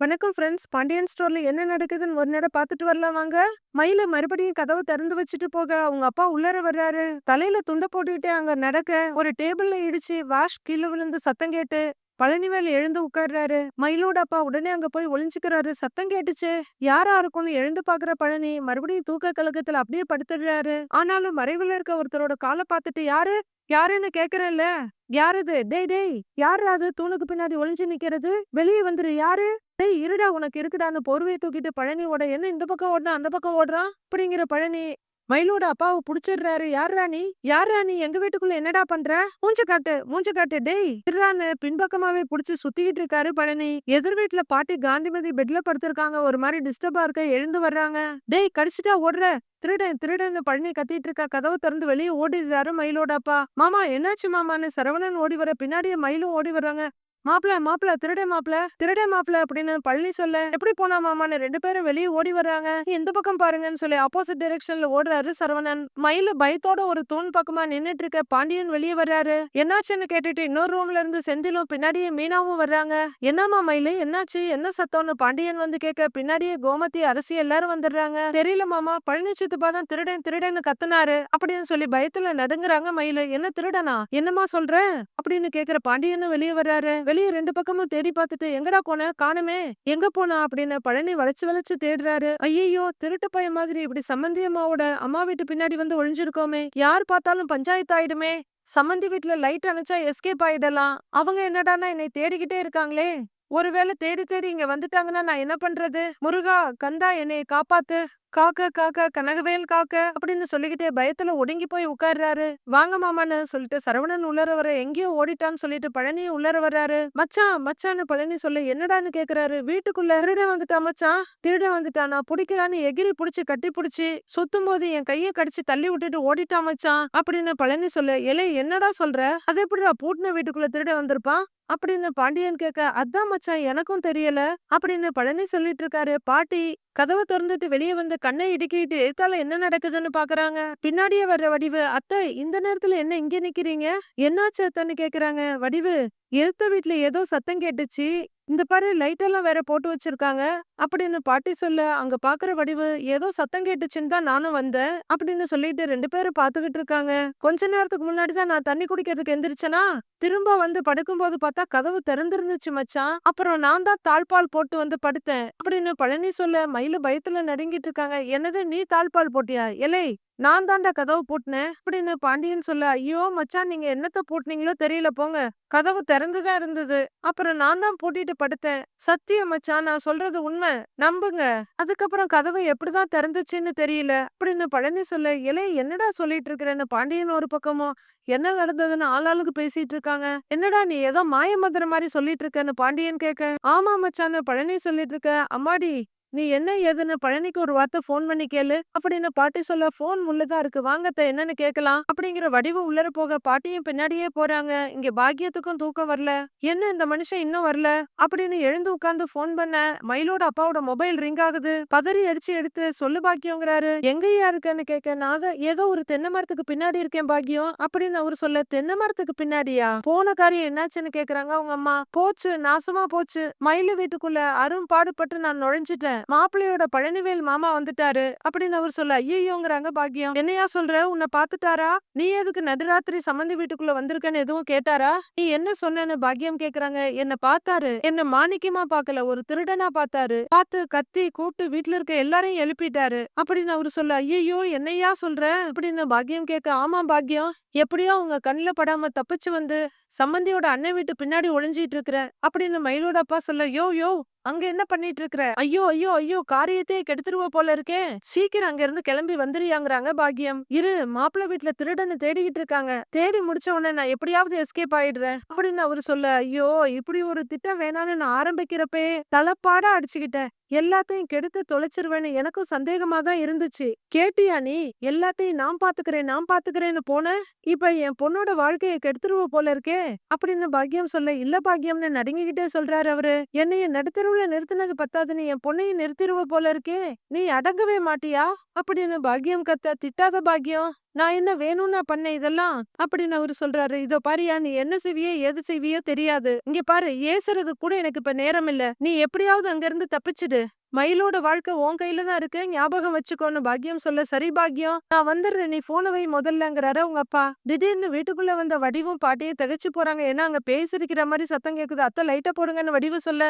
வணக்கம் ஃப்ரெண்ட்ஸ் பாண்டியன் ஸ்டோர்ல என்ன நடக்குதுன்னு ஒரு நேரம் பார்த்துட்டு வரலாம் வாங்க. மயில மறுபடியும் கதவை திறந்து வச்சுட்டு போக. அவங்க அப்பா உள்ளர வர்றாரு. தலையில துண்டை போட்டுக்கிட்டே அங்க நடக்க. ஒரு டேபிள்ல இடிச்சு வாஷ் கீழே விழுந்து சத்தம் கேட்டு பழனிவேல் எழுந்து உட்கார்றாரு. மயிலோட அப்பா உடனே அங்க போய் ஒளிஞ்சுக்கிறாரு. சத்தம் கேட்டுச்சு. யாரா இருக்கும்னு எழுந்து பாக்குற பழனி மறுபடியும் தூக்க கழகத்துல அப்படியே படுத்துடுறாரு. ஆனாலும் மறைவுல இருக்க ஒருத்தரோட காலை பார்த்துட்டு யாரு? யாருன்னு கேக்குறேன்ல. யாரு இது? டேய் டேய் யாரு அது? தூணுக்கு பின்னாடி ஒளிஞ்சு நிக்கிறது. வெளியே வந்துரு. யாரு? டேய் இருடா உனக்கு இருக்குடான்னு போர்வையை தூக்கிட்டு பழனி ஓட. என்ன இந்த பக்கம் ஓடுனா அந்த பக்கம் ஓடுறான்? அப்படிங்கிற பழனி. மயிலோட அப்பாவை புடிச்சிடுறாரு. யார் ராணி யார் ராணி எங்க வீட்டுக்குள்ள என்னடா பண்ற? மூஞ்ச காட்டு மூஞ்ச காட்டு. டேய் திருடான்னு பின்பக்கமாவே புடிச்சு சுத்திக்கிட்டு இருக்காரு பழனி. எதிர் வீட்டுல பாட்டி காந்திமதி பெட்ல படுத்திருக்காங்க. ஒரு மாதிரி டிஸ்டர்பா இருக்க எழுந்து வர்றாங்க. டேய் கடிச்சிட்டா ஓடுற. திருடன் திருடன் பழனி கத்திட்டு இருக்கா. கதவு திறந்து வெளியே ஓடிடுறாரு மயிலோட அப்பா. மாமா என்னாச்சு மாமான்னு சரவணன் ஓடி வர பின்னாடியே மயிலும் ஓடி வர்றாங்க. மாப்பிள மாப்பிள திருட மாப்பிள திருட மாப்பிள அப்படின்னு பழனி சொல்ல எப்படி போனா மாமான்னு ரெண்டு பேரும் வெளியே ஓடி வர்றாங்க. எந்த பக்கம் பாருங்கன்னு சொல்லி ஆப்போசிட் டைரக்ஷன்ல ஓடுறாரு சரவணன். மயில பயத்தோட ஒரு தூண் பக்கமா நின்னுட்டு இருக்க பாண்டியன் வெளியே வர்றாரு. என்னாச்சுன்னு கேட்டுட்டு இன்னொரு ரூம்ல இருந்து செந்திலும் பின்னாடியே மீனாவும் வர்றாங்க. என்னம்மா மயிலு என்னாச்சு? என்ன சத்தம்னு பாண்டியன் வந்து கேட்க பின்னாடியே கோமதி அரசி எல்லாரும் வந்துடுறாங்க. தெரியல மாமா பழனி சித்துப்பா தான் திருடன் திருடன்னு கத்துனாரு. அப்படின்னு சொல்லி பயத்துல நடுங்குறாங்க மயிலு. என்ன திருடனா? என்னம்மா சொல்ற? அப்படின்னு கேக்குற பாண்டியனும் வெளியே வர்றாரு. வெளியே ரெண்டு பக்கமும் தேடி பார்த்துட்டு எங்கடா போன? காணுமே. எங்க போனா? அப்படின்னு பழனி வளைச்சு வளைச்சு தேடுறாரு. ஐயோ திருட்டு பையன் மாதிரி இப்படி சம்மந்தி அம்மாவோட அம்மா வீட்டு பின்னாடி வந்து ஒளிஞ்சிருக்கோமே. யார் பார்த்தாலும் பஞ்சாயத்து ஆயிடுமே. சம்மந்தி வீட்டுல லைட் அணைச்சா எஸ்கேப் ஆயிடலாம். அவங்க என்னடானா என்னை தேடிக்கிட்டே இருக்காங்களே. ஒருவேளை தேடி தேடி இங்க வந்துட்டாங்கன்னா நான் என்ன பண்றது? முருகா கந்தா என்னை காப்பாத்து. காக்க காக்க கனகவேல் காக்க அப்படின்னு சொல்லிக்கிட்டே பயத்துல ஒடுங்கி போய் உட்கார்றாரு. வாங்க மாமான்னு சொல்லிட்டு சரவணன் உள்ளர வர எங்கேயோ ஓடிட்டான்னு சொல்லிட்டு பழனியும் உள்ளர வர்றாரு. மச்சான் மச்சான்னு பழனி சொல்ல என்னடான்னு கேக்குறாரு. வீட்டுக்குள்ள திருட வந்துட்டா மச்சான்? திருட வந்துட்டானா? பிடிக்கலான்னு எகிரி புடிச்சு கட்டி புடிச்சு சுத்தும் போது என் கையை கடிச்சு தள்ளி விட்டுட்டு ஓடிட்டா மச்சான்? அப்படின்னு பழனி சொல்ல எலே என்னடா சொல்ற? அது எப்படிடா பூட்டின வீட்டுக்குள்ள திருட வந்திருப்பான்? அப்படின்னு பாண்டியன் கேட்க அதான் மச்சான் எனக்கும் தெரியல அப்படின்னு பழனி சொல்லிட்டு இருக்காரு பாட்டி கதவை திறந்துட்டு வெளியே வந்து கண்ணை இடுக்கிட்டு இருக்கால என்ன நடக்குதுன்னு பாக்குறாங்க? பின்னாடியே வர்ற வடிவு. அத்தை இந்த நேரத்துல என்ன இங்க நிக்கிறீங்க? என்னாச்சு அத்தன்னு கேக்குறாங்க. வடிவு எதிர்த்த வீட்டுல ஏதோ சத்தம் கேட்டுச்சு இந்த பாரு லைட் எல்லாம் வேற போட்டு வச்சிருக்காங்க அப்படின்னு பாட்டி சொல்ல அங்க பாக்குற வடிவு ஏதோ சத்தம் கேட்டுச்சுன்னு தான் நானும் வந்தேன் அப்படின்னு சொல்லிட்டு ரெண்டு பேரும் பாத்துக்கிட்டு இருக்காங்க. கொஞ்ச நேரத்துக்கு முன்னாடி தான் நான் தண்ணி குடிக்கிறதுக்கு எந்திரிச்சனா திரும்ப வந்து படுக்கும்போது பார்த்தா கதவு திறந்திருந்துச்சு மச்சான். அப்புறம் நான் தான் தாழ்பால் போட்டு வந்து படுத்தேன் அப்படின்னு பழனி சொல்ல மயிலு பயத்துல நடுங்கிட்டு இருக்காங்க என்னது நீ தாழ்பால் போட்டியா எலை? நான் தாண்டா கதவு பூட்டினேன். அப்படின்னு பாண்டியன் சொல்ல ஐயோ மச்சான் நீங்க என்னத்த பூட்டினீங்களோ தெரியல போங்க. கதவு திறந்துதான் இருந்தது. அப்புறம் நான் தான் பூட்டிட்டு படுத்தேன். சத்தியம் மச்சான் நான் சொல்றது உண்மை. நம்புங்க. அதுக்கப்புறம் கதவு எப்படிதான் திறந்துச்சுன்னு தெரியல. அப்படின்னு பழனி சொல்ல இலே என்னடா சொல்லிட்டு இருக்கிறேன்னு பாண்டியன் ஒரு பக்கமும். என்ன நடந்ததுன்னு ஆளாளுக்கு பேசிட்டு இருக்காங்க. என்னடா நீ ஏதோ மாய மாதிரி சொல்லிட்டு இருக்கன்னு பாண்டியன் கேட்க ஆமா மச்சான்னு பழனி சொல்லிட்டு இருக்க. அம்மாடி நீ என்ன ஏதுன்னு பழனிக்கு ஒரு வார்த்தை ஃபோன் பண்ணி கேளு. அப்படின்னு பாட்டி சொல்ல ஃபோன் உள்ளதா இருக்கு வாங்கத்த என்னன்னு கேட்கலாம் அப்படிங்கிற வடிவு உள்ளர போக பாட்டியும் பின்னாடியே போறாங்க. இங்க பாக்கியத்துக்கும் தூக்கம் வரல. என்ன இந்த மனுஷன் இன்னும் வரல? அப்படின்னு எழுந்து உட்கார்ந்து ஃபோன் பண்ண மயிலோட அப்பாவோட மொபைல் ரிங் ஆகுது. பதறி அடிச்சு எடுத்து சொல்லு பாக்கியங்கிறாரு. எங்கேயா இருக்கன்னு கேட்க நான் ஏதோ ஒரு தென்னை மரத்துக்கு பின்னாடி இருக்கேன் பாக்கியம். அப்படின்னு அவரு சொல்ல தென்னை மரத்துக்கு பின்னாடியா? போன காரியம் என்னாச்சுன்னு கேக்குறாங்க அவங்க அம்மா. போச்சு நாசமா போச்சு. மயிலு வீட்டுக்குள்ள அரும் பாடுபட்டு நான் நுழைஞ்சிட்டேன். மாப்பிள்ளையோட பழனிவேல் மாமா வந்துட்டாரு அப்படின்னு அவர் சொல்ல ஐயோங்கிறாங்க பாக்கியம் என்னையா சொல்ற? உன்னை பாத்துட்டாரா? நீ எதுக்கு நடுராத்திரி சம்மந்தி வீட்டுக்குள்ள வந்திருக்கன்னு எதுவும் கேட்டாரா? நீ என்ன சொன்னேன்னு பாக்கியம் கேக்குறாங்க. என்ன பார்த்தாரு என்ன மாணிக்கமா பாக்கல. ஒரு திருடனா பார்த்தாரு பார்த்து கத்தி கூப்பிட்டு வீட்டுல இருக்க எல்லாரையும் எழுப்பிட்டாரு. அப்படின்னு அவரு சொல்ல ஐயோ என்னையா சொல்ற? அப்படின்னு பாக்கியம் கேட்க ஆமா பாக்கியம் எப்படியோ அவங்க கண்ணுல படாம தப்பிச்சு வந்து சம்மந்தியோட அண்ணன் வீட்டு பின்னாடி ஒளிஞ்சிட்டு இருக்கிறேன். அப்படின்னு மயிலோட அப்பா சொல்ல யோ யோ அங்க என்ன பண்ணிட்டு இருக்கிற ஐயோ ஐயோ ஐயோ காரியத்தையே கெடுத்துருவ போல இருக்கே. சீக்கிரம் அங்க இருந்து கிளம்பி வந்துருயாங்கிறாங்க பாக்கியம் இரு மாப்பிள்ள வீட்டுல திருடன்னு தேடிக்கிட்டு இருக்காங்க. தேடி முடிச்ச உடனே நான் எப்படியாவது எஸ்கேப் ஆயிடுறேன். அப்படின்னு அவரு சொல்ல ஐயோ இப்படி ஒரு திட்டம் வேணான்னு நான் ஆரம்பிக்கிறப்பே தலப்பாடா அடிச்சுக்கிட்டேன். எல்லாத்தையும் கெடுத்து தொலைச்சிருவேன்னு எனக்கும் சந்தேகமா தான் இருந்துச்சு. கேட்டியா நீ? எல்லாத்தையும் நான் பாத்துக்கிறேன் நான் பாத்துக்கிறேன்னு போன? இப்ப என் பொண்ணோட வாழ்க்கையை கெடுத்துருவ போல இருக்கே? அப்படின்னு பாக்கியம் சொல்ல இல்ல பாக்கியம்னு நடுங்கிக்கிட்டே சொல்றாரு அவரு. என்னைய நடுத்தருவுல நிறுத்தினது பத்தாதுன்னு என் பொண்ணையும் நிறுத்திருவ போல இருக்கே? நீ அடங்கவே மாட்டியா? அப்படின்னு பாக்கியம் கத்த திட்டாத பாக்கியம் நான் என்ன வேணும்னா பண்ணேன் இதெல்லாம்? அப்படின்னு அவரு சொல்றாரு. இதோ பாரியா நீ என்ன செய்வியோ எது செய்வியோ தெரியாது. இங்க பாரு ஏசுறது கூட எனக்கு இப்ப நேரம் இல்ல. நீ எப்படியாவது அங்க இருந்து தப்பிச்சிடு. மயிலோட வாழ்க்கை உன் கையில தான் இருக்கு. ஞாபகம் வச்சுக்கோன்னு பாக்கியம் சொல்ல சரி பாக்கியம் நான் வந்துடுறேன். நீ போன வை முதல்லங்கிறாரு உங்க அப்பா. திடீர்னு வீட்டுக்குள்ள வந்த வடிவும் பாட்டியும் தகச்சு போறாங்க. ஏன்னா அங்க பேசிருக்கிற மாதிரி சத்தம் கேக்குது. அத்தை லைட்ட போடுங்கன்னு வடிவு சொல்ல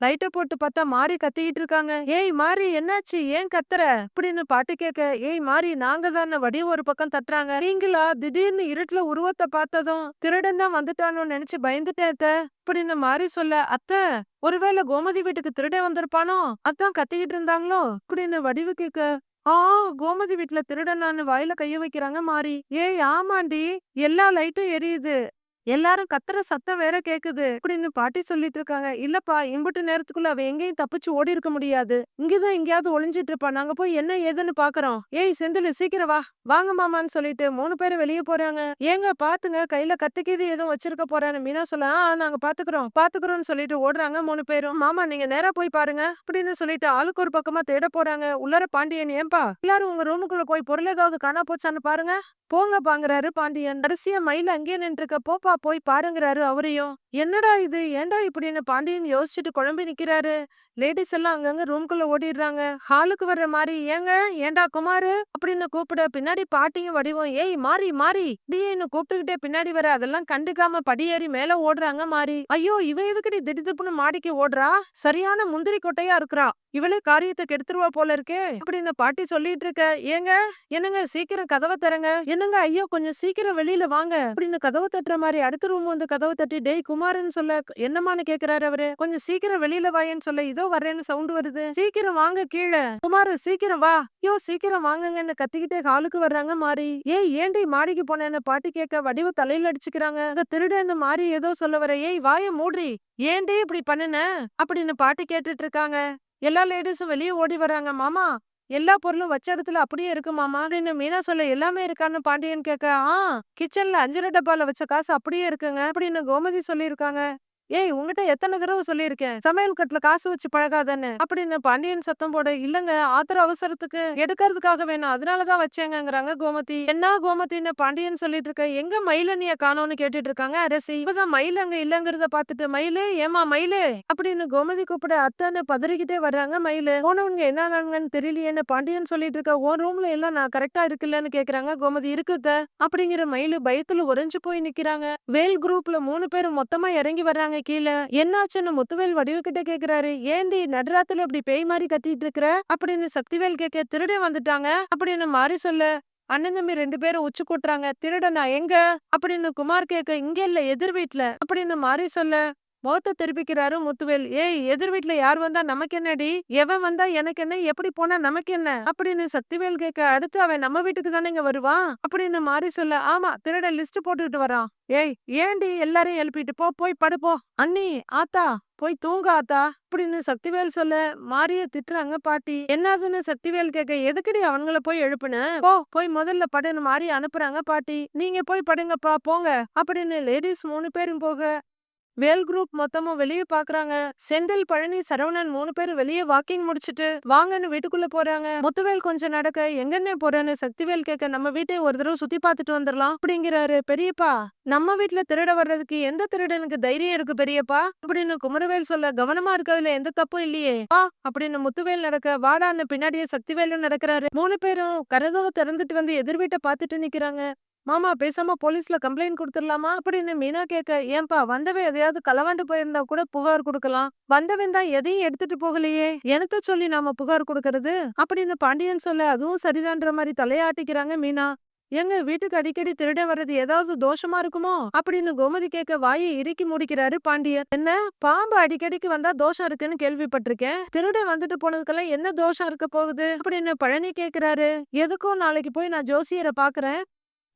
லைட்டை போட்டு பார்த்தா மாறி கத்திக்கிட்டு இருக்காங்க. ஏய் மாறி என்னாச்சு? ஏன் கத்துற? அப்படின்னு பாட்டு கேட்க ஏய் மாறி நாங்க தானே. வடிவு ஒரு பக்கம் தட்டுறாங்க. நீங்களா? திடீர்னு இருட்டுல உருவத்தை பார்த்ததும் திருடன் தான் வந்துட்டானு நினைச்சு பயந்துட்டேன் அத்தை. அப்படின்னு மாறி சொல்ல அத்தை ஒருவேளை கோமதி வீட்டுக்கு திருடே வந்திருப்பானோ? தான் கத்திக்கிட்டு இருந்தாங்களோ? அப்படின்னு வடிவு கேட்க ஆ கோமதி வீட்டுல திருடனான்னு வாயில கைய வைக்கிறாங்க மாறி. ஏய் ஆமாண்டி. எல்லா லைட்டும் எரியுது. எல்லாரும் கத்துற சத்தம் வேற கேக்குது அப்படின்னு பாட்டி சொல்லிட்டு இருக்காங்க. இல்லப்பா இம்புட்டு நேரத்துக்குள்ள அவ எங்கேயும் தப்பிச்சு ஓடி இருக்க முடியாது. இங்கதான் எங்கேயாவது ஒளிஞ்சிட்டு இருப்பா நாங்க போய் என்ன ஏதுன்னு பாக்குறோம். ஏய் செந்தில் சீக்கிரம் வா. வாங்க மாமான்னு சொல்லிட்டு மூணு பேரும் வெளியே போறாங்க. ஏங்க பாத்துங்க. கையில கத்துக்கிது எதுவும் வச்சிருக்க போறான்னு மீனா சொல்ல ஆ நாங்க பாத்துக்கிறோம். பாத்துக்கிறோம்னு சொல்லிட்டு ஓடுறாங்க மூணு பேரும். மாமா நீங்க நேரா போய் பாருங்க அப்படின்னு சொல்லிட்டு ஆளுக்கு ஒரு பக்கமா தேட போறாங்க. உள்ளார பாண்டியன் ஏன்பா எல்லாரும் உங்க ரூமுக்குள்ள போய் பொருள் ஏதாவது காணா போச்சான்னு பாருங்க. போங்க பாங்குறாரு பாண்டியன். கடைசியா மயில் அங்கேயே நின்றுக்க போப்பா போய் பாருங்கிறாரு அவரையும். என்னடா இது? ஏன்டா இப்படின்னு பாண்டியன் யோசிச்சுட்டு குழம்பி நிக்கிறாரு? லேடிஸ் எல்லாம் அங்கங்க ரூம்குள்ள ஓடிடுறாங்க. ஹாலுக்கு வர்ற மாதிரி ஏங்க ஏன்டா குமாரு? அப்படின்னு கூப்பிட பின்னாடி பாட்டியும் வடிவம் ஏய் மாறி மாறி டின்னு கூப்பிட்டுக்கிட்டே பின்னாடி வர அதெல்லாம் கண்டுக்காம படியேறி மேல ஓடுறாங்க மாறி. ஐயோ இவ எதுக்கடி திடுதிப்புன்னு மாடிக்கு ஓடுறா? சரியான முந்திரி கொட்டையா இருக்கிறா. இவளே காரியத்தை கெடுத்துருவா போல இருக்கே அப்படின்னு பாட்டி சொல்லிட்டு இருக்க. ஏங்க என்னங்க சீக்கிரம் கதவை தரங்க என்னங்க ஐயோ கொஞ்சம் சீக்கிரம் வெளியில வாங்க அப்படின்னு கதவை தட்டுற மாதிரி அடுத்த ரூம் வந்து கதவை தட்டி டேய் குமார்னு சொல்ல என்னமான்னு கேக்குறாரு அவரு? கொஞ்சம் சீக்கிரம் வெளியில வாயேன்னு சொல்ல. இதோ வர்றேன்னு சவுண்ட் வருது. சீக்கிரம் வாங்க கீழே. குமார் சீக்கிரம் வா. ஐயோ சீக்கிரம் வாங்குங்கன்னு கத்திக்கிட்டே ஹாலுக்கு வர்றாங்க மாறி ஏய் ஏண்டி மாடிக்கு போனேன்னு பாட்டி கேட்க வடிவ தலையில அடிச்சுக்கிறாங்க? அங்க திருடன்னு மாறி ஏதோ சொல்ல வர. ஏய் வாய மூடி ஏண்டி இப்படி பண்ணுன? அப்படின்னு பாட்டி கேட்டுட்டு இருக்காங்க. எல்லா லேடிஸும் வெளியே ஓடி வராங்க மாமா எல்லா பொருளும் வச்ச இடத்துல அப்படியே இருக்குமா அப்படின்னு மீனா சொல்ல எல்லாமே இருக்கான்னு பாண்டியன் கேட்க ஆ கிச்சன்ல அஞ்சரை டப்பால வச்ச காசு அப்படியே இருக்குங்க அப்படின்னு கோமதி சொல்லியிருக்காங்க. ஏய் உங்ககிட்ட எத்தனை தடவை சொல்லியிருக்கேன்? சமையல் கட்டுல காசு வச்சு பழகாதன்னு. அப்படின்னு பாண்டியன் சத்தம் போட இல்லங்க ஆத்திர அவசரத்துக்கு எடுக்கிறதுக்காக வேணும். அதனாலதான் வச்சேங்கிறாங்க கோமதி. என்ன கோமதின்னு பாண்டியன் சொல்லிட்டு இருக்க எங்க மயிலனிய காணோம்னு கேட்டுட்டு இருக்காங்க அரசி இப்பதான் மயில் அங்க இல்லங்கிறத பாத்துட்டு மயிலு ஏமா மயிலு? அப்படின்னு கோமதி கூப்பிட அத்தான்னு பதறிக்கிட்டே வர்றாங்க மயிலு. போனவங்க என்ன ஆனாங்கன்னு தெரியலையேன்னு பாண்டியன் சொல்லிட்டு இருக்க ஓ ரூம்ல எல்லாம் நான் கரெக்டா இருக்குல்லன்னு கேக்குறாங்க கோமதி. இருக்குத அப்படிங்கிற மயிலு பயத்துல உறைஞ்சு போய் நிக்கிறாங்க. வேல் குரூப்ல மூணு பேரும் மொத்தமா இறங்கி வர்றாங்க. கீழே. என்னாச்சுன்னு முத்துவேல் வடிவு கிட்ட கேக்குறாரு. ஏண்டி நடுராத்துல அப்படி பேய் மாதிரி கத்திட்டு இருக்கிற? அப்படின்னு சக்திவேல் கேட்க திருட வந்துட்டாங்க. அப்படின்னு மாறி சொல்ல. அண்ணன் தம்பி ரெண்டு பேரும் உச்சி கூட்டுறாங்க. திருடனா எங்க? அப்படின்னு குமார் கேட்க இங்க இல்ல எதிர் வீட்ல. அப்படின்னு மாறி சொல்ல. முகத்தை திருப்பிக்கிறாரு முத்துவேல். ஏய் எதிர் வீட்டுல யார் வந்தா நமக்கு என்னடி? எவன் வந்தா எனக்கு என்ன? எப்படி போனா நமக்கு என்ன? அப்படின்னு சக்திவேல் கேட்க அடுத்து அவன் நம்ம வீட்டுக்கு தானே இங்க வருவான்? அப்படின்னு மாறி சொல்ல ஆமா திருட லிஸ்ட் போட்டுக்கிட்டு வரான். ஏய் ஏண்டி எல்லாரையும் எழுப்பிட்டு போ போய் படுப்போ அண்ணி ஆத்தா போய் தூங்க ஆத்தா. அப்படின்னு சக்திவேல் சொல்ல மாரிய திட்டுறாங்க பாட்டி. என்னதுன்னு? சக்திவேல் கேட்க எதுக்குடி அவங்கள போய் எழுப்புன? போ போய் முதல்ல படுன்னு மாறி அனுப்புறாங்க பாட்டி. நீங்க போய் படுங்கப்பா போங்க. அப்படின்னு லேடிஸ் மூணு பேரும் போக வேல் குரூப் மொத்தமும் வெளியே பாக்குறாங்க. செந்தில் பழனி சரவணன் மூணு பேரும் வெளியே வாக்கிங் முடிச்சிட்டு வாங்கன்னு வீட்டுக்குள்ள போறாங்க. முத்துவேல் கொஞ்சம் நடக்க. எங்கன்னே போறேன்னு சக்திவேல் கேட்க நம்ம வீட்டை ஒரு தடவை சுத்தி பார்த்துட்டு வந்துடலாம் அப்படிங்கிறாரு பெரியப்பா. நம்ம வீட்டுல திருட வர்றதுக்கு எந்த திருடனுக்கு தைரியம் இருக்கு பெரியப்பா? அப்படின்னு குமரவேல் சொல்ல கவனமா இருக்கிறதுல எந்த தப்பும் இல்லையே. வா அப்படின்னு முத்துவேல் நடக்க வாடான்னு பின்னாடியே சக்திவேலும் நடக்கிறாரு. மூணு பேரும் கரதவை திறந்துட்டு வந்து எதிர் வீட்டை பார்த்துட்டு நிக்கிறாங்க. மாமா பேசாம போலீஸ்ல கம்ப்ளைண்ட் கொடுத்துடலாமா? அப்படின்னு மீனா கேட்க ஏன்பா வந்தவன் எதையாவது களவாண்டு போயிருந்தா கூட புகார் கொடுக்கலாம். வந்தவன் தான் எதையும் எடுத்துட்டு போகலையே. எனத்த சொல்லி நாம புகார் கொடுக்கறது? அப்படின்னு பாண்டியன் சொல்ல அதுவும் சரிதான்ற மாதிரி தலையாட்டிக்கிறாங்க மீனா. எங்க வீட்டுக்கு அடிக்கடி திருடன் வர்றது ஏதாவது தோஷமா இருக்குமோ? அப்படின்னு கோமதி கேட்க வாயை இறுக்கி முடிக்கிறாரு பாண்டியன். என்ன? பாம்பு அடிக்கடிக்கு வந்தா தோஷம் இருக்குன்னு கேள்விப்பட்டிருக்கேன். திருட வந்துட்டு போனதுக்கெல்லாம் என்ன தோஷம் இருக்க போகுது? அப்படின்னு பழனி கேக்குறாரு. எதுக்கும் நாளைக்கு போய் நான் ஜோசியரை பாக்குறேன்.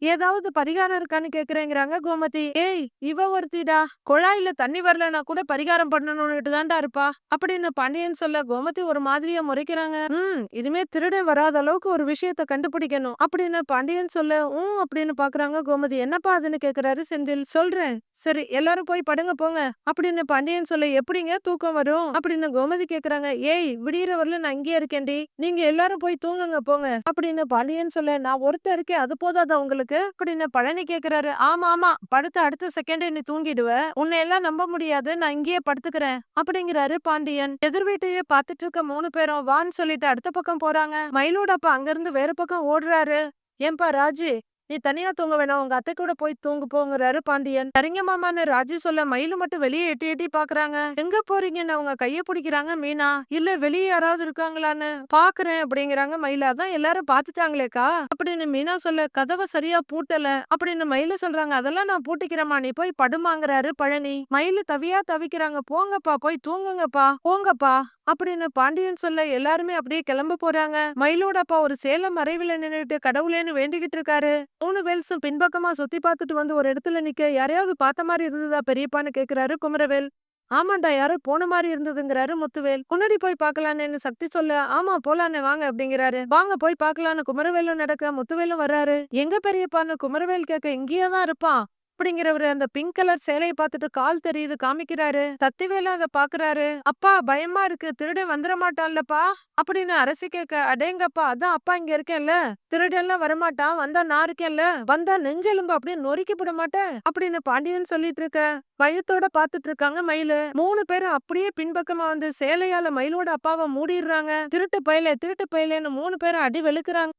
ஏதாவது பரிகாரம் இருக்கான்னு கேக்குறேங்கிறாங்க கோமதி. ஏய் இவ ஒருத்திடா குழாயில தண்ணி வரலன்னா கூட பரிகாரம் பண்ணணும்னுட்டு தான்டா இருப்பா அப்படின்னு பாண்டியன் சொல்ல கோமதி ஒரு மாதிரியா முறைக்கிறாங்க. ம் இனிமே திருடன் வராத அளவுக்கு ஒரு விஷயத்த கண்டுபிடிக்கணும் அப்படின்னு பாண்டியன் சொல்ல உம் அப்படின்னு பாக்குறாங்க கோமதி. என்னப்பா அதுன்னு கேக்குறாரு செந்தில்? சொல்றேன். சரி எல்லாரும் போய் படுங்க போங்க அப்படின்னு பாண்டியன் சொல்ல எப்படிங்க தூக்கம் வரும்? அப்படின்னு கோமதி கேக்குறாங்க. ஏய் விடியற வரல நான் இங்கேயே இருக்கேன்டி. நீங்க எல்லாரும் போய் தூங்குங்க போங்க அப்படின்னு பாண்டியன் சொல்ல நான் ஒருத்தர் இருக்கேன் அது போதாதா உங்களுக்கு? அப்படின்னு பழனி கேக்குறாரு. ஆமா ஆமா. படுத்த அடுத்த செகண்டே நீ தூங்கிடுவ. உன்னை எல்லாம் நம்ப முடியாது. நான் இங்கேயே படுத்துக்கிறேன். அப்படிங்கிறாரு பாண்டியன். எதிர் வீட்டையே பாத்துட்டு இருக்க மூணு பேரும் வான்னு சொல்லிட்டு அடுத்த பக்கம் போறாங்க. மயிலோட அப்பா அங்கிருந்து வேற பக்கம் ஓடுறாரு. ஏன்பா ராஜி நீ தனியா தூங்க வேணாம். உங்க அத்தை கூட போய் தூங்கு போங்கிறாரு பாண்டியன். சரிங்க மாமான்னு ராஜி சொல்ல மயிலு மட்டும் வெளியே எட்டி எட்டி பாக்குறாங்க. எங்க போறீங்கன்னு அவங்க கைய பிடிக்கிறாங்க மீனா? இல்ல வெளியே யாராவது இருக்காங்களான்னு பாக்குறேன் அப்படிங்கிறாங்க மயிலா. தான் எல்லாரும் பாத்துட்டாங்களேக்கா. அப்படின்னு மீனா சொல்ல கதவை சரியா பூட்டல அப்படின்னு மயில சொல்றாங்க. அதெல்லாம் நான் பூட்டிக்கிறேம்மா. நீ போய் படுமாங்கிறாரு பழனி. மயிலு தவியா தவிக்கிறாங்க. போங்கப்பா. போய் தூங்குங்கப்பா. போங்கப்பா. அப்படின்னு பாண்டியன் சொல்ல எல்லாருமே அப்படியே கிளம்ப போறாங்க. மயிலோட அப்பா ஒரு சேலம் மறைவுல நின்னுட்டு கடவுளேன்னு வேண்டிக்கிட்டு இருக்காரு. மூணு வேல்ஸும் பின்பக்கமா சுத்தி பார்த்துட்டு வந்து ஒரு இடத்துல நிக்க யாரையாவது பார்த்த மாதிரி இருந்ததா பெரியப்பான்னு கேக்குறாரு குமரவேல். ஆமாண்டா யாரோ போன மாதிரி இருந்ததுங்கிறாரு முத்துவேல். முன்னாடி போய் பாக்கலான்னு சக்தி சொல்ல ஆமா போலான்னு வாங்க அப்படிங்கிறாரு. வாங்க போய் பாக்கலான்னு குமரவேலும் நடக்க முத்துவேலும் வர்றாரு. எங்க பெரியப்பான்னு குமரவேல் கேட்க இங்கேயே தான் இருப்பான். அப்படிங்கிறவரு அந்த பிங்க் கலர் சேலையை பார்த்துட்டு கால் தெரியுது காமிக்கிறாரு. சக்திவேலு அதை பாக்குறாரு. அப்பா பயமா இருக்கு. திருட வந்துட மாட்டான்லப்பா. அப்படின்னு அரசி கேட்க அடேங்கப்பா அதான் அப்பா இங்க இருக்கேன்ல. திருடெல்லாம் வரமாட்டான். வந்தா நான் இருக்கேன்ல. வந்தா நெஞ்செலும்பு அப்படியே நொறுக்கி விட மாட்டேன். அப்படின்னு பாண்டியன் சொல்லிட்டு இருக்க பயத்தோட பாத்துட்டு இருக்காங்க மயிலு. மூணு பேரும் அப்படியே பின்பக்கமா வந்து சேலையால மயிலோட அப்பாவை மூடிடுறாங்க. திருட்டு பயலே திருட்டு பயலேன்னு மூணு பேரும் அடி வெளுக்குறாங்க.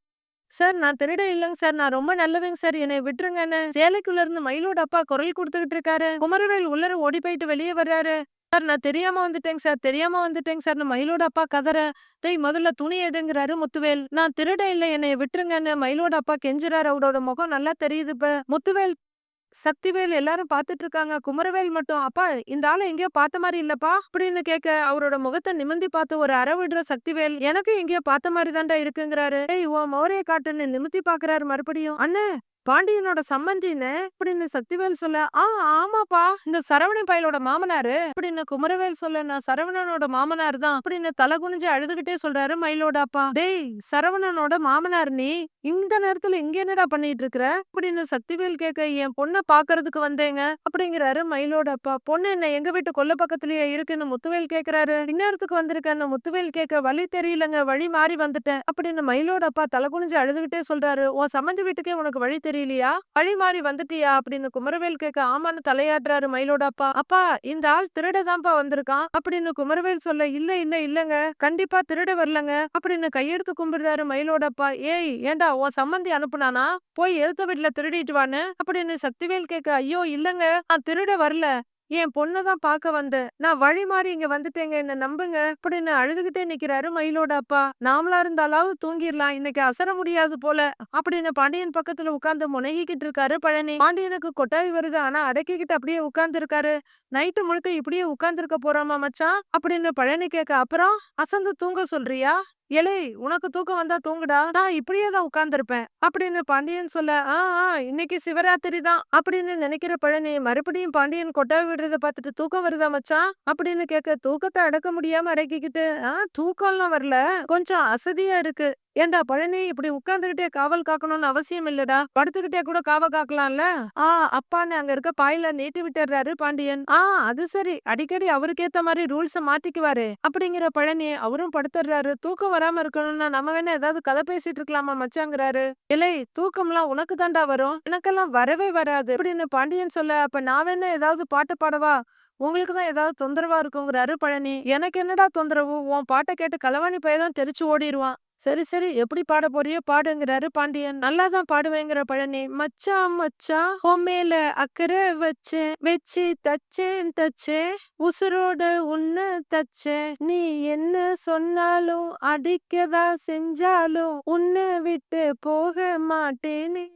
சார் நான் திருட இல்லைங்க சார். நான் ரொம்ப நல்லவங்க சார். என்னை விட்டுருங்கன்னு சேலைக்குள்ள இருந்து மயிலோட அப்பா குரல் கொடுத்துக்கிட்டு இருக்காரு. குமரவேல் உள்ளர ஓடி போயிட்டு வெளியே வர்றாரு. சார் நான் தெரியாம வந்துட்டேங்க சார். தெரியாம வந்துட்டேங்க சார். மயிலோட அப்பா கதற டேய் முதல்ல துணி எடுங்கிறாரு முத்துவேல். நான் திருட இல்லை. என்னை விட்டுருங்கன்னு. மயிலோட அப்பா கெஞ்சுறாரு. அவரோட முகம் நல்லா தெரியுது இப்ப. முத்துவேல் சக்திவேல் எல்லாரும் பாத்துட்டு இருக்காங்க குமரவேல் மட்டும் அப்பா இந்த ஆளை எங்கேயோ பார்த்த மாதிரி இல்லப்பா? அப்படின்னு கேட்க அவரோட முகத்தை நிமிந்தி பார்த்து ஒரு அற விடுற சக்திவேல் எனக்கு எங்கேயோ பார்த்த மாதிரி தான்டா இருக்குங்கிறாரு. ஏய் உன் மோரைய காட்டுன்னு நிமித்தி பாக்குறாரு மறுபடியும். அண்ணே பாண்டியனோட சம்பந்தின்னு அப்படின்னு சக்திவேல் சொல்ல ஆ ஆமாப்பா இந்த சரவணன் பயலோட மாமனாரு அப்படின்னு குமரவேல் சொல்ல நான் சரவணனோட மாமனார் தான் அப்படின்னு தலை குனிஞ்சு அழுதுகிட்டே சொல்றாரு மயிலோட அப்பா டேய் சரவணனோட மாமனார் நீ இந்த நேரத்துல இங்க என்னடா பண்ணிட்டு இருக்கிற அப்படின்னு சக்திவேல் கேட்க என் பொண்ணை பாக்குறதுக்கு வந்தேங்க அப்படிங்கிறாரு மயிலோட அப்பா பொண்ணு என்ன எங்க வீட்டு கொல்ல பக்கத்துலயே இருக்குன்னு முத்துவேல் கேக்குறாரு. இந்நேரத்துக்கு வந்திருக்கேன்னு முத்துவேல் கேட்க வழி தெரியலங்க வழி மாறி வந்துட்டேன் அப்படின்னு மயிலோட அப்பா தலை குனிஞ்சு அழுதுகிட்டே சொல்றாரு. உன் சம்மந்தி வீட்டுக்கே உனக்கு வழி தெரியும் தெரியலையா வழி மாறி வந்துட்டியா? அப்படின்னு குமரவேல் கேட்க ஆமான்னு தலையாடுறாரு மயிலோட அப்பா அப்பா இந்த ஆள் திருடதான்ப்பா வந்திருக்கான். அப்படின்னு குமரவேல் சொல்ல இல்ல இல்ல இல்லங்க. கண்டிப்பா திருட வரலங்க. அப்படின்னு கையெடுத்து கும்பிடுறாரு மயிலோட அப்பா ஏய் ஏண்டா உன் சம்மந்தி அனுப்புனானா? போய் எழுத்த வீட்டுல திருடிட்டு வான்னு? அப்படின்னு சக்திவேல் கேட்க ஐயோ இல்லங்க. நான் திருட வரல. என் பொண்ணை தான் பார்க்க நான் வழி மாறி இங்க வந்துட்டேங்க. என்ன நம்புங்க. அப்படின்னு அழுதுகிட்டே நிக்கிறாரு மயிலோட அப்பா. நாமளா இருந்தாலாவது தூங்கிடலாம். இன்னைக்கு அசர முடியாது போல. அப்படின்னு பாண்டியன் பக்கத்துல உட்கார்ந்து முனகிக்கிட்டு இருக்காரு பழனி. பாண்டியனுக்கு கொட்டாய் வருது. ஆனா அடக்கிக்கிட்டு அப்படியே உட்கார்ந்து இருக்காரு நைட்டு முழுக்க இப்படியே உட்கார்ந்து இருக்க போறாமா மச்சான்? அப்படின்னு பழனி கேட்க அப்புறம்? அசந்து தூங்க சொல்றியா? எலே உனக்கு தூக்கம் வந்தா தூங்குடா நான் இப்படியே தான் உட்கார்ந்துருப்பேன். அப்படின்னு பாண்டியன் சொல்ல ஆ ஆ இன்னைக்கு சிவராத்திரி தான் அப்படின்னு நினைக்கிற பழனி மறுபடியும் பாண்டியன் கொட்டாவி விடுறத பார்த்துட்டு தூக்கம் வருதா மச்சான்? அப்படின்னு கேட்க தூக்கத்தை அடக்க முடியாம அடக்கிக்கிட்டு ஆ தூக்கம்லாம் வரல கொஞ்சம் அசதியா இருக்கு. ஏண்டா பழனி இப்படி உட்கார்ந்துகிட்டே காவல் காக்கணும்னு அவசியம் இல்லடா. படுத்துக்கிட்டே கூட காவல் காக்கலாம்ல? ஆ அப்பான்னு அங்க இருக்க பாயில நீட்டி விட்டுறாரு பாண்டியன். ஆ அது சரி. அடிக்கடி அவருக்கேத்த மாதிரி ரூல்ஸ மாத்திக்குவாரு. அப்படிங்கிற பழனி அவரும் படுத்துறாரு தூக்கம் வராம இருக்கணும்னா நம்ம வேணா ஏதாவது கதை பேசிட்டு இருக்கலாமா மச்சாங்கிறாரு. இல்லை தூக்கம்லாம் உனக்கு தாண்டா வரும். எனக்கெல்லாம் வரவே வராது. அப்படின்னு பாண்டியன் சொல்ல அப்ப நான் வேணா ஏதாவது பாட்டு பாடவா? உங்களுக்கு தான் ஏதாவது தொந்தரவா இருக்குங்கிறாரு பழனி. எனக்கு என்னடா தொந்தரவு? உன் பாட்டை கேட்டு களவாணி பையதான் தெரிச்சு ஓடிடுவான் சரி சரி. எப்படி பாட போறியோ பாடுங்கிறாரு பாண்டியன். நல்லா தான் பாடுவேங்கிற பழனி. மச்சான் மச்சான் ஹோமேல அக்கறை வச்சேன் வச்சு தச்சேன் தச்சே. உசுரோட உன்ன தச்சே. நீ என்ன சொன்னாலும் அடிக்கதா செஞ்சாலும் உன்னை விட்டு போக மாட்டேனே.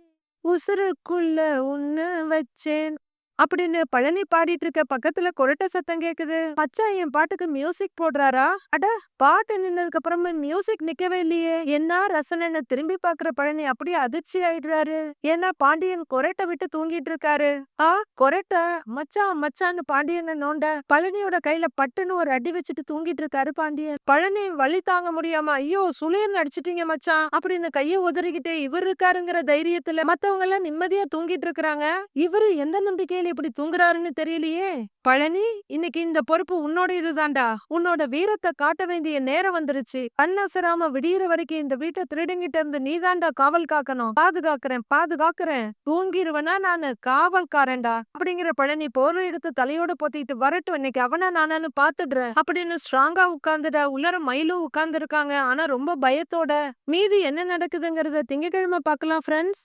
உசுருக்குள்ள உன்ன வச்சேன். அப்படின்னு பழனி பாடிட்டு இருக்க பக்கத்துல கொரட்டை சத்தம் கேக்குது. பச்சா என் பாட்டுக்கு மியூசிக் போடுறாரா? அட பாட்டு நின்னதுக்கு அப்புறமா மியூசிக் நிக்கவே இல்லையே. என்ன ரசனன்னு திரும்பி பாக்குற பழனி அப்படியே அதிர்ச்சி ஆயிடுறாரு. ஏன்னா பாண்டியன் கொரட்டை விட்டு தூங்கிட்டு இருக்காரு. ஆ கொரட்டை? மச்சான் மச்சான்னு பாண்டியனை நோண்ட பழனியோட கையில பட்டுன்னு ஒரு அடி வச்சுட்டு தூங்கிட்டு இருக்காரு பாண்டியன். பழனி வழி தாங்க முடியாம ஐயோ சுளியர்னு அடிச்சிட்டீங்க மச்சான் அப்படின்னு கைய உதறிக்கிட்டே இவர் இருக்காருங்கிற தைரியத்துல மத்தவங்க எல்லாம் நிம்மதியா தூங்கிட்டு இருக்கிறாங்க. இவரு எந்த நம்பிக்கையில இப்படி தூங்குறாருன்னு தெரியலையே. பழனி இன்னைக்கு இந்த பொறுப்பு உன்னோட இதுதான்டா. உன்னோட வீரத்தை காட்ட வேண்டிய நேரம் வந்துருச்சு. கண்ணசராம விடியற வரைக்கும் இந்த வீட்டை திருடங்கிட்ட இருந்து நீதான்டா காவல் காக்கணும். பாதுகாக்கிறேன் பாதுகாக்கிறேன். தூங்கிருவனா நானு? காவல்காரன்டா. அப்படிங்கிற பழனி போர்வை எடுத்து தலையோட பொத்திட்டு வரட்டும் இன்னைக்கு அவனா நானான்னு பாத்துடுறேன். அப்படின்னு ஸ்ட்ராங்கா உட்கார்ந்துடா உள்ளர மயிலும் உட்கார்ந்து இருக்காங்க ஆனா ரொம்ப பயத்தோட. மீதி என்ன நடக்குதுங்கறத திங்கக்கிழமை பார்க்கலாம் ஃப்ரெண்ட்ஸ்